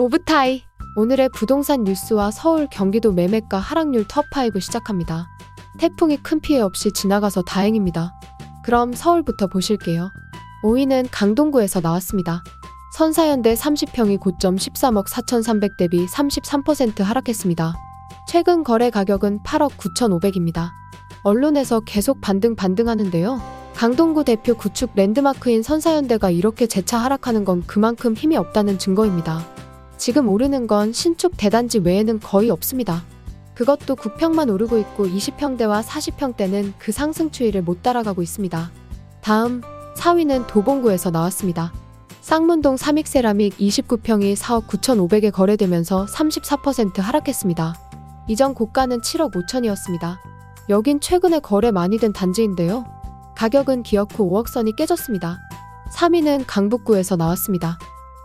오브타이. 오늘의 부동산 뉴스와 서울 경기도 매매가 하락률 top5 시작합니다. 태풍이 큰 피해 없이 지나가서 다행입니다. 그럼 서울부터 보실게요. 5위는 강동구에서 나왔습니다. 선사현대 30평이 고점 13억 4,300 대비 33% 하락했습니다. 최근 거래 가격은 8억 9,500입니다. 언론에서 계속 반등 반등하는데요. 강동구 대표 구축 랜드마크인 선사현대가 이렇게 재차 하락하는 건 그만큼 힘이 없다는 증거입니다. 지금 오르는 건 신축 대단지 외에는 거의 없습니다. 그것도 9평만 오르고 있고 20평대와 40평대는 그 상승 추이를 못 따라가고 있습니다. 다음 4위는 도봉구에서 나왔습니다. 쌍문동 삼익세라믹 29평이 4억 9,500에 거래되면서 34% 하락했습니다. 이전 고가는 7억 5천이었습니다. 여긴 최근에 거래 많이 된 단지인데요. 가격은 기어코 5억선이 깨졌습니다. 3위는 강북구에서 나왔습니다.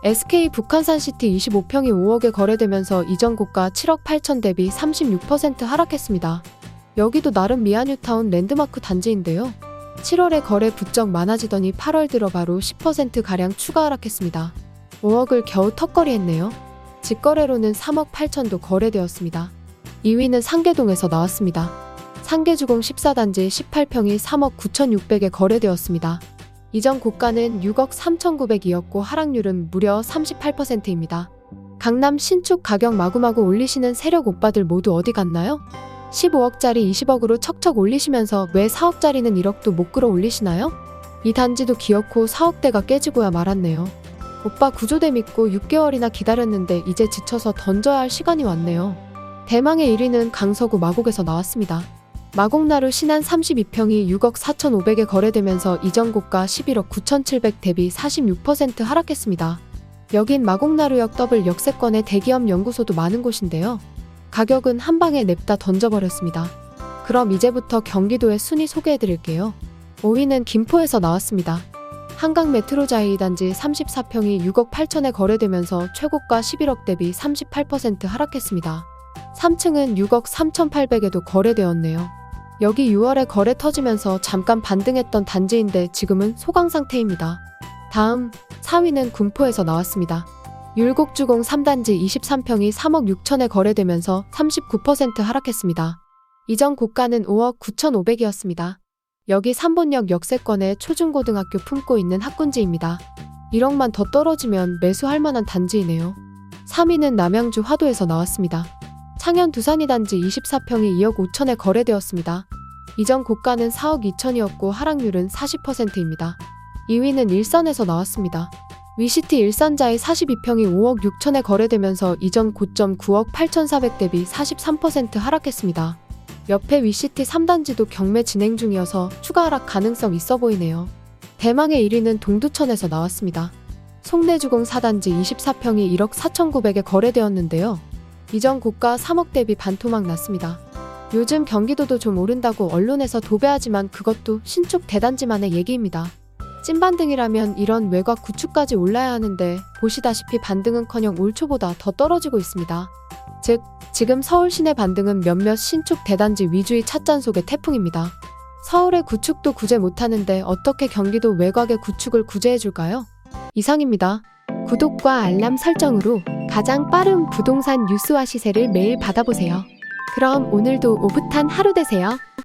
SK 북한산 시티 25평이 5억에 거래되면서 이전 고가 7억 8천 대비 36% 하락했습니다. 여기도 나름 미아뉴타운 랜드마크 단지인데요. 7월에 거래 부쩍 많아지더니 8월 들어 바로 10%가량 추가 하락했습니다. 5억을 겨우 턱걸이했네요. 직거래로는 3억 8천도 거래되었습니다. 2위는 상계동에서 나왔습니다. 상계주공 14단지 18평이 3억 9,600에 거래되었습니다. 이전 고가는 6억 3,900이었고 하락률은 무려 38%입니다. 강남 신축 가격 마구마구 올리시는 세력 오빠들 모두 어디 갔나요? 15억짜리 20억으로 척척 올리시면서 왜 4억짜리는 1억도 못 끌어 올리시나요? 이 단지도 기어코 4억대가 깨지고야 말았네요. 오빠 구조대 믿고 6개월이나 기다렸는데 이제 지쳐서 던져야 할 시간이 왔네요. 대망의 1위는 강서구 마곡에서 나왔습니다. 마곡나루 신안 32평이 6억 4,500에 거래되면서 이전 고가 11억 9,700 대비 46% 하락했습니다. 여긴 마곡나루역 더블 역세권의 대기업 연구소도 많은 곳인데요. 가격은 한 방에 냅다 던져버렸습니다. 그럼 이제부터 경기도의 순위 소개해드릴게요. 5위는 김포에서 나왔습니다. 한강 메트로자이 단지 34평이 6억 8천에 거래되면서 최고가 11억 대비 38% 하락했습니다. 3층은 6억 3,800에도 거래되었네요. 여기 6월에 거래 터지면서 잠깐 반등했던 단지인데 지금은 소강 상태입니다. 다음 4위는 군포에서 나왔습니다. 율곡주공 3단지 23평이 3억 6천에 거래되면서 39% 하락했습니다. 이전 고가는 5억 9,500이었습니다. 여기 삼본역 역세권에 초중고등학교 품고 있는 학군지입니다. 1억만 더 떨어지면 매수할 만한 단지이네요. 3위는 남양주 화도에서 나왔습니다. 창현 두산이 단지 24평이 2억 5천에 거래되었습니다. 이전 고가는 4억 2천이었고 하락률은 40%입니다. 2위는 일산에서 나왔습니다. 위시티 일산자의 42평이 5억 6천에 거래되면서 이전 고점 9억 8천400 대비 43% 하락했습니다. 옆에 위시티 3단지도 경매 진행 중이어서 추가 하락 가능성 있어 보이네요. 대망의 1위는 동두천에서 나왔습니다. 송내주공 4단지 24평이 1억 4,900에 거래되었는데요. 이전 고가 3억 대비 반토막 났습니다. 요즘 경기도도 좀 오른다고 언론에서 도배하지만 그것도 신축 대단지만의 얘기입니다. 찐반등이라면 이런 외곽 구축까지 올라야 하는데 보시다시피 반등은커녕 올 초보다 더 떨어지고 있습니다. 즉, 지금 서울 시내 반등은 몇몇 신축 대단지 위주의 찻잔 속의 태풍입니다. 서울의 구축도 구제 못하는데 어떻게 경기도 외곽의 구축을 구제해줄까요? 이상입니다. 구독과 알람 설정으로 가장 빠른 부동산 뉴스와 시세를 매일 받아보세요. 그럼 오늘도 오붓한 하루 되세요.